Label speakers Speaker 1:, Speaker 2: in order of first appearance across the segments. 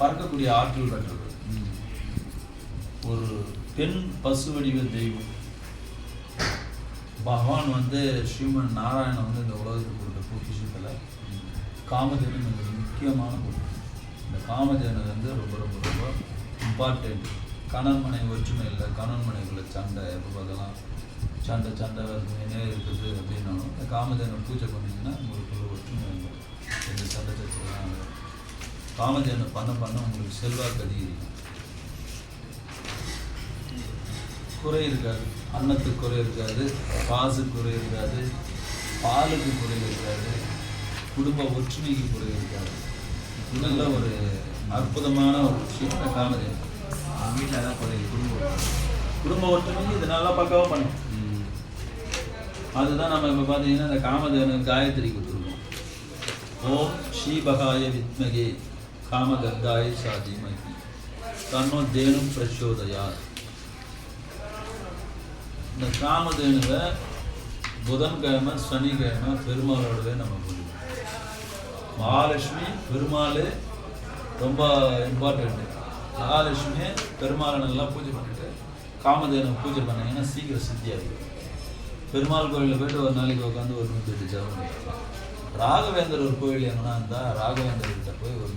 Speaker 1: பறக்கக்கூடிய ஆற்றல் பெற்றது ஒரு பெண் பசு வடிவ தெய்வம். பகவான் வந்து ஸ்ரீமன் நாராயணன் வந்து இந்த உலகத்துக்கு கொடுத்த பொக்கிஷத்தில் காமதேவன் மிக முக்கியமான பொருள். இந்த காமதேவன் வந்து ரொம்ப ரொம்ப ரொம்ப இம்பார்ட்டண்ட் கணன்மனை ஒற்றுமை இல்லை. கணன்மனைக்குள்ள சண்டை எப்போ பார்க்கலாம் சண்டை சண்டை வருதுனே இருக்குது அப்படின்னாலும் இந்த காமதேனு பூஜை பண்ணிங்கன்னா உங்களுக்கு ஒரு காமதேனு பண்ண பண்ண உங்களுக்கு செல்வாக்கு அதிகரிக்கும் குறை இருக்காது. அன்னத்துக்கு குறை இருக்காது. பாசுக்கு குறை இருக்காது. பாலுக்கு குறை இருக்காது. குடும்ப ஒற்றுமைக்கு குறை இருக்காது. நல்ல ஒரு அற்புதமான ஒரு விஷயம். காமதேனு.
Speaker 2: வீட்டில் தான் குறை. குடும்பம்
Speaker 1: குடும்ப ஒற்றுமைக்கு இது நல்லா பக்காவாக பண்ணும். அதுதான் நம்ம இப்போ பார்த்தீங்கன்னா இந்த காமதேனு காயத்ரி கொடுத்துருக்கோம். ஓம் ஸ்ரீபகாய வித்மகே. காமகர்காய சாதிமகி தன்னோ தேனும் பிரச்சோதையார் இந்த காமதேனுவை புதன்கிழமை சனிக்கிழமை பெருமாளோடவே நம்ம பூஜை மகாலட்சுமி பெருமாள் ரொம்ப இம்பார்ட்டண்ட்டு மகாலட்சுமி பெருமாளை நல்லா பூஜை பண்ணிட்டு காமதேனு பூஜை பண்ணீங்கன்னா சீக்கிரம் சித்தியாகும் பெருமாள் கோயிலில் போயிட்டு ஒரு நாளைக்கு உட்காந்து ஒரு நூற்றி எட்டு ஜபம் ராகவேந்தர் ஒரு கோயில் எங்கன்னா இருந்தால் ராகவேந்தர் கிட்ட போய் ஒரு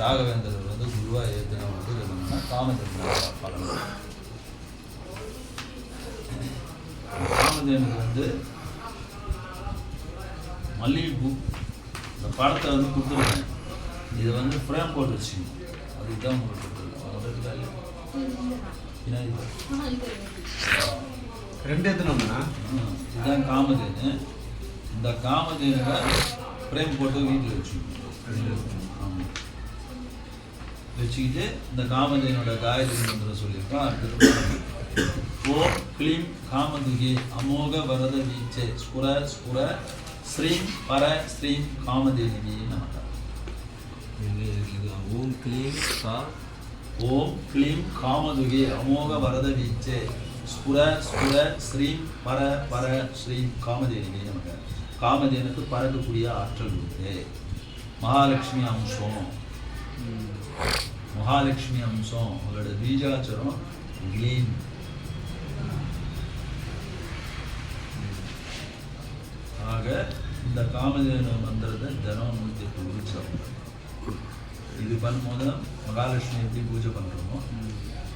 Speaker 1: ராகவேந்தர் வந்து குருவாக ஏற்றினா ஒரு பூஜை பண்ணோம்னா காமதேனு பலன். காமதேனுக்கு வந்து மல்லிகைப்பூ இந்த படத்தை வந்து கொடுத்துருக்கேன். இதை வந்து ஃப்ரேம் போட்டு வச்சுக்கணும். அதுக்கு தான் உங்களுக்கு கொடுத்துருக்கேன்.
Speaker 2: ரெண்டு எத்தனோம்னா
Speaker 1: இதுதான் காமதேனு இந்த காமதேனுவை ஃப்ரேம் போட்டு வீட்டில் வச்சுக்கணும். ஆமாம் வச்சுக்கிட்டு இந்த காமதேனோட காயத்ரி மந்திரம் சொல்லியிருக்கோம். அடுத்தது ஓம் க்ளீம் காமதுகே அமோக வரத வீச்சே. ஸ்புர ஸ்புர ஸ்ரீம் பர ஸ்ரீம் காமதேவி நமக்கு
Speaker 2: ஓம் க்ளீம் கா
Speaker 1: ஓம் க்ளீம் காமதுகே அமோக வரத வீச்சே. ஸ்புர ஸ்புர ஸ்ரீம் பர பர ஸ்ரீம் காமதேவி நமக்கு காமதேனுக்கு பறக்கக்கூடிய ஆற்றல் உண்டு. மகாலட்சுமி அம்சம். மகாலட்சுமி அம்சம் அவளோட பீஜாச்சரம் க்ளீன் ஆக இந்த காமதேனு மந்திரத்தை தினம் நூற்றி எட்டு உருச்சம் இது பண்ணும்போது தான் மகாலட்சுமி எப்படி பூஜை பண்ணுறோமோ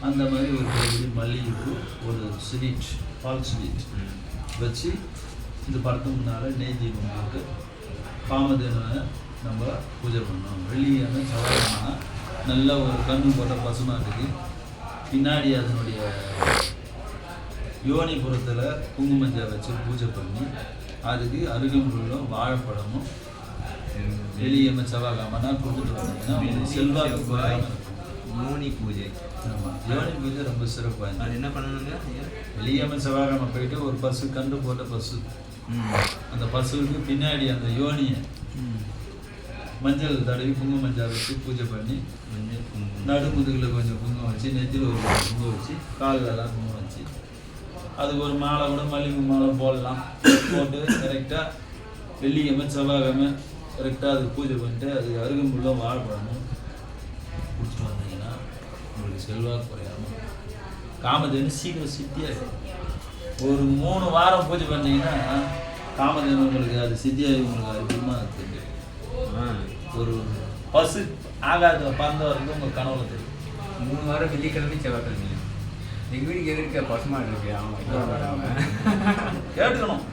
Speaker 1: அந்த மாதிரி ஒரு கைப்பிடி மல்லிகைப்பூ ஒரு ஸ்வீட் பால் ஸ்வீட் வச்சு இந்த படத்துக்கு முன்னால் நெய் தீபம் போட்டு காமதேனுவை நம்ம பூஜை பண்ணோம் வெள்ளியான சவாலமான நல்ல ஒரு கண்ணு போட்ட பசுமாட்டுக்கு பின்னாடி அதனுடைய யோனிபுரத்தில் குங்குமஞ்சள் வச்சு பூஜை பண்ணி அதுக்கு அருகம்புல்லும் வாழைப்பழமும் வெளியம்ம செவ்வாய்க்கிழமைனா கொடுத்துட்டு வந்தீங்கன்னா செல்வாக்கு இருக்கும்
Speaker 2: மோனி பூஜை
Speaker 1: ஆமாம் யோனி பூஜை. ரொம்ப சிறப்பாக
Speaker 2: அது என்ன பண்ணணுங்க? ஐயா?
Speaker 1: வெளியம்ம செவ்வாய்க்கிழமை போயிட்டு ஒரு பசு கண்டு போட்ட பசு. அந்த பசுவுக்கு பின்னாடி அந்த யோனியை. மஞ்சள் தடவி குங்கும மஞ்சள் வச்சு பூஜை பண்ணி
Speaker 2: நடு
Speaker 1: முதுகில் கொஞ்சம் குங்குமம் வச்சு நெத்தியில் ஒரு குங்குமம் வச்சு காலில் குங்குமம் வச்சு. அதுக்கு ஒரு மாலை கூட மல்லிகை மாலை போடலாம். போட்டு கரெக்டாக வெள்ளிக்கிழமை செவ்வாய்க்கிழமை கரெக்டாக அதுக்கு பூஜை பண்ணிட்டு அதுக்கு அருகம்புள்ள வாழைப்பழமும் குடிச்சிட்டு வந்தீங்கன்னா உங்களுக்கு செல்வாக்கு குறையாம காமதேனு சீக்கிரம் சித்தியாகும் ஒரு மூணு வாரம் பூஜை பண்ணிங்கன்னா காமதேனு உங்களுக்கு அது சித்தியாகி உங்களுக்கு அற்புதமாக தெரியும். ஒரு பசு ஆகாத பறந்த வரைக்கும் உங்கள் கனவுல தெரியும்.
Speaker 2: மூணு வாரம் வெள்ளிக்கிழமை செவ்வாய்க்கிழமை. எங்கள் வீட்டுக்கு எதிர்க்க பசுமாடு இருக்கு. அவன்
Speaker 1: கேட்டுக்கணும்.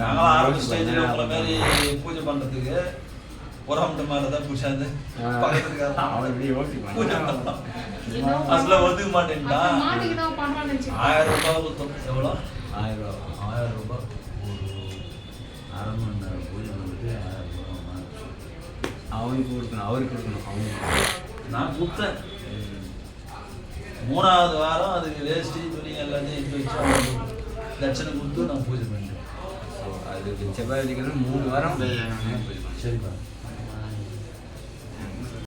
Speaker 1: நாங்களாம் ஆரம்ப ஸ்டேஜில் உங்களை மாதிரி பூஜை பண்ணுறதுக்கு உரம்ட்ட மாதிரி தான்
Speaker 2: அவன்
Speaker 1: பண்ணலாம் அசல ஒதுக்க
Speaker 3: வச்சுக்கோ.
Speaker 1: ஆயிரம் ரூபாய் கொடுத்தோம் எவ்வளோ?
Speaker 2: ஆயிரம் ரூபா.
Speaker 1: ஆயிரம் ரூபாய் ஒரு அரை மணி நேரம் பூஜை பண்ணிட்டு ஆயிரம் ரூபாய்.
Speaker 2: அவனுக்கு கொடுக்கணும் அவருக்கு கொடுக்கணும் அவனுக்கு
Speaker 1: நான் கொடுத்தேன். மூணாவது வாரம் அதுக்கு வேஷ்டி துணி எல்லாத்தையும் எடுத்து வச்சு தட்சணை கொடுத்து நான் பூஜை பண்ணிட்டேன்.
Speaker 2: ஸோ அதுக்கு செவ்வாய் வெள்ளிக்கிழமை மூணு வாரம்
Speaker 1: சரிப்பா